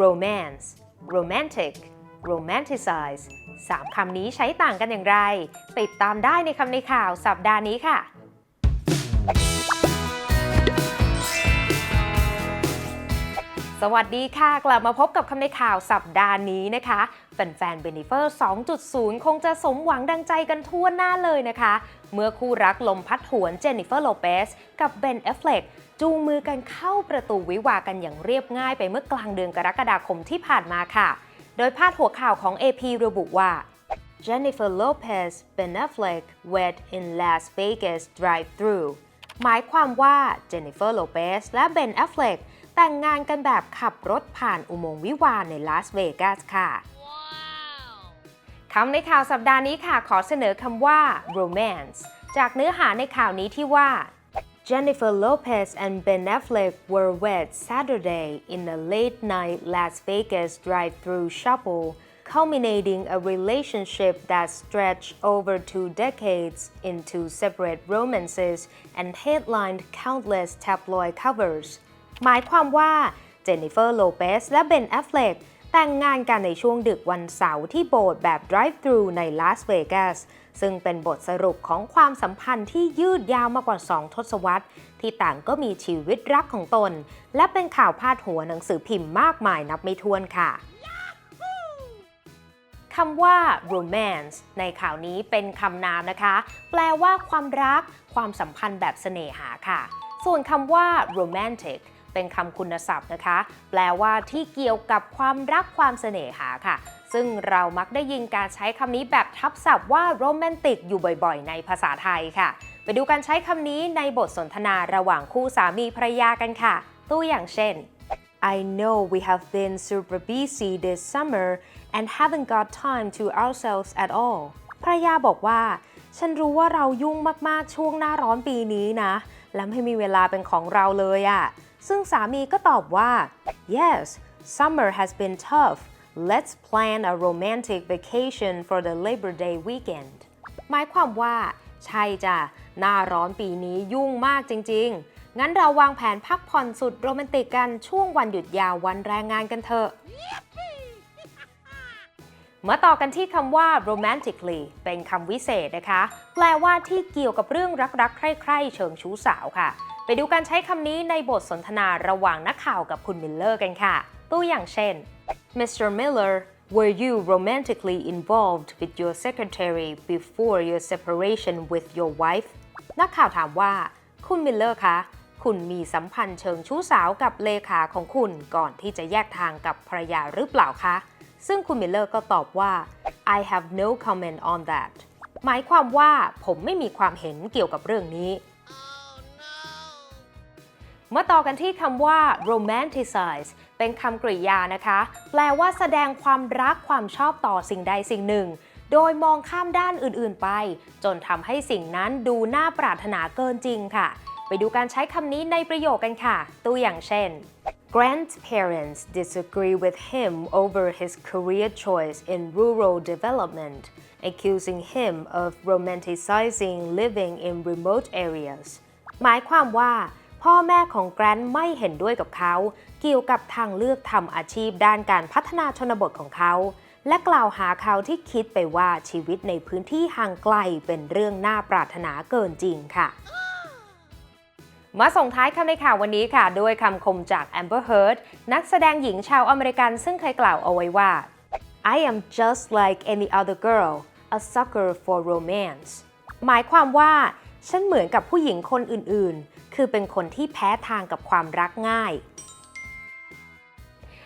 romance romantic romanticize สามคำนี้ใช้ต่างกันอย่างไร ติดตามได้ในคำในข่าวสัปดาห์นี้ค่ะ สวัสดีค่ะ กลับมาพบกับคำในข่าวสัปดาห์นี้นะคะแฟนๆเบนิเฟอร์ 2.0 คงจะสมหวังดังใจกันทั่วหน้าเลยนะคะ เมื่อคู่รักลมพัดหวนเจนนิเฟอร์โลเปสกับเบนเอฟเฟลกจูงมือกันเข้าประตูวิวากันอย่างเรียบง่ายไปเมื่อกลางเดือนกรกฎาคมที่ผ่านมาค่ะ โดยพาดหัวข่าวของ AP ระบุว่า Jennifer Lopez Ben Affleck wed in Las Vegas drive-thru หมายความว่าเจนนิเฟอร์โลเปสและเบนแอฟเฟลก แต่งงานกันแบบขับรถผ่านอุโมงค์วิวาในลาสเวกัสค่ะ คำในข่าวสัปดาห์นี้ค่ะ ขอเสนอคำว่า romance จากเนื้อหาในข่าวนี้ที่ว่า Jennifer Lopez and Ben Affleck were wed Saturday in a late night Las Vegas drive-thru shuffle, culminating a relationship that stretched over two decades into separate romances and headlined countless tabloid covers. หมายความว่าเจนนิเฟอร์โลเปสและเบนแอฟเฟลกแต่งงานกันในช่วงดึกวันเสาร์ที่โบสถ์แบบ drive-thru ในลาสเวกัสซึ่งเป็นบทสรุปของความสัมพันธ์ที่ยืดยาวมากกว่า 2 ทศวรรษ ที่ต่างก็มีชีวิตรักของตน และเป็นข่าวพาดหัวหนังสือพิมพ์มากมายนับไม่ถ้วนค่ะคำว่า romance ในข่าวนี้เป็นคำนามนะคะ แปลว่าความรัก ความสัมพันธ์แบบเสน่หาค่ะ ส่วนคำว่า romantic เป็นคำคุณศัพท์นะคะ แปลว่าที่เกี่ยวกับความรักความเสน่หาค่ะ ซึ่งเรามักได้ยินการใช้คำนี้แบบทับศัพท์ว่า romantic อยู่บ่อยๆ ในภาษาไทยค่ะ ไปดูการใช้คำนี้ในบทสนทนาระหว่างคู่สามีภรรยากันค่ะ ตัวอย่างเช่น I know we have been super busy this summer and haven't got time to ourselves at all ภรรยาบอกว่า ฉันรู้ว่าเรายุ่งมากๆช่วงหน้าร้อนปีนี้นะ และไม่มีเวลาเป็นของเราเลยอะ ซึ่งสามีก็ตอบว่า yes summer has been tough let's plan a romantic vacation for the Labor Day weekend หมายความว่า ใช่จ้ะ หน้าร้อนปีนี้ยุ่งมากจริง ๆ งั้นเราวางแผนพักผ่อนสุดโรแมนติกกันช่วงวันหยุดยาววันแรงงานกันเถอะ มาต่อกันที่คำว่า romantically เป็นคำวิเศษนะคะ แปลว่าที่เกี่ยวกับเรื่องรักๆ ใคร่ๆ เชิงชู้สาวค่ะ ไปดูการใช้คำนี้ในบทสนทนาระหว่างนักข่าวกับคุณมิลเลอร์กันค่ะ ตัวอย่างเช่น Mr. Miller were you romantically involved with your secretary before your separation with your wife นักข่าวถามว่า คุณมิลเลอร์คะคุณมีสัมพันธ์เชิงชู้สาวกับเลขาของคุณก่อนที่จะแยกทางกับภรรยาหรือเปล่าคะ ซึ่งคุณมิลเลอร์ก็ตอบว่า I have no comment on that หมายความว่าผมไม่มีความเห็นเกี่ยวกับเรื่องนี้มาต่อกันที่คำว่า romanticize เป็นคำกริยานะคะ แปลว่าแสดงความรักความชอบต่อสิ่งใดสิ่งหนึ่ง โดยมองข้ามด้านอื่นๆไป จนทำให้สิ่งนั้นดูน่าปรารถนาเกินจริงค่ะ ไปดูการใช้คำนี้ในประโยคกันค่ะ ตัวอย่างเช่น Grandparents disagree with him over his career choice in rural development, accusing him of romanticizing living in remote areas. หมายความว่าพ่อแม่ของแกรนไม่เห็นด้วยกับเขา เกี่ยวกับทางเลือกทำอาชีพด้านการพัฒนาชนบทของเขา และกล่าวหาเขาที่คิดไปว่าชีวิตในพื้นที่ห่างไกลเป็นเรื่องน่าปรารถนาเกินจริงค่ะ มาส่งท้ายคำในข่าววันนี้ค่ะ ด้วยคำคมจาก Amber Heard นักแสดงหญิงชาวอเมริกันซึ่งเคยกล่าวเอาไว้ว่า I am just like any other girl a sucker for romance หมายความว่าฉันเหมือนกับผู้หญิงคนอื่นๆ คือเป็นคนที่แพ้ทางกับความรักง่าย